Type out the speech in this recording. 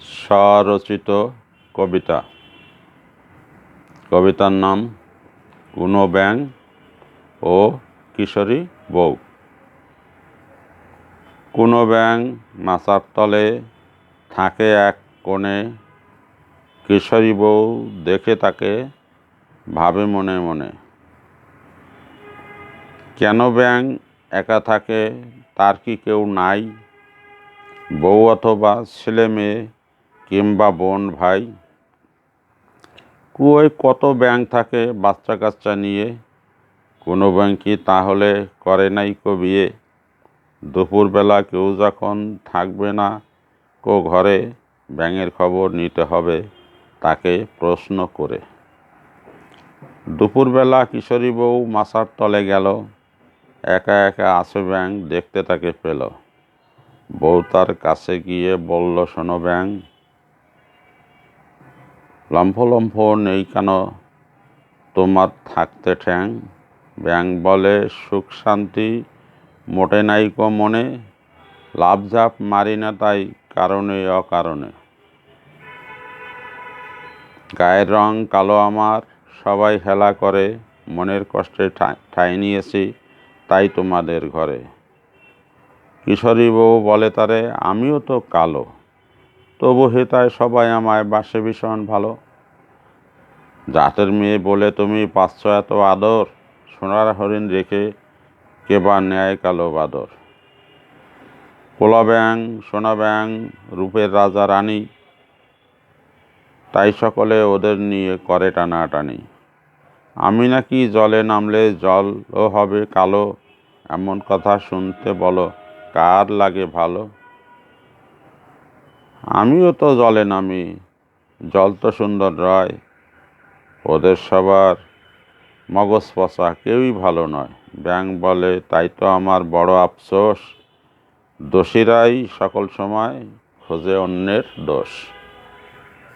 স্বরচিত কবিতা। কবিতার নাম কুনো ব্যাং ও কিশোরী বউ। কুনো ব্যাং মাচার তলে থাকে এক কোণে। কিশোরী বউ দেখে তাকে, ভাবে মনে মনে। কেন ব্যাং একা থাকে, তার কি কেউ নাই? বউ অথবা ছেলে মেয়ে কিংবা বোন, ভাই? কুয়োয় কত ব্যাং থাকে বাচ্চা কাচ্চা নিয়ে? কোনো ব্যাং কি তাহলে করে নাই কো বিয়ে দুপুরবেলা কেউ যখন থাকবে না কো ঘরে, ব্যাঙের খবর নিতে হবে তাকে প্রশ্ন করে। দুপুরবেলা কিশোরী বউ মাথার তলে গেল, একা একা আছে ব্যাং দেখতে তাকে পেল। বউ তার কাছে গিয়ে বলল, শোনো ব্যাং লম্ফ লম্ফ নেই কেন? তোমার থাকতে ঠ্যাং। ব্যাং বলে সুখ শান্তি, মোটে নাই কো মনে। লাভ ঝাপ মারি না তাই কারণে অকারণে। গায়ের রং কালো আমার, সবাই হেলা করে। মনের কষ্টে ঠাঁই নিয়েছি তাই তোমাদের ঘরে। কিশোরী বউ বলে তারে, আমিও তো কালো। তবু হেতায় সবাই আমায় বাসে ভীষণ ভালো। জাতের মেয়ে বলে তুমি পাচ্ছ এত আদর, সোনার হরিণ রেখে কেবা ন্যায় কালো বাদর। পোলা ব্যাং সোনা ব্যাং রূপের রাজা রানী, তাই সকলে ওদের নিয়ে করে টানাটানি। আমি নাকি জলে নামলে জলও হবে কালো, এমন কথা শুনতে বলো, কার লাগে ভালো? আমিও তো জলে নামি, জল তো সুন্দর রয় ওদের সবার মগজ পচা কেউই ভালো নয়। ব্যাং বলে, তাই তো আমার বড় আফসোস। দোষীরাই সকল সময় খোঁজে অন্যের দোষ।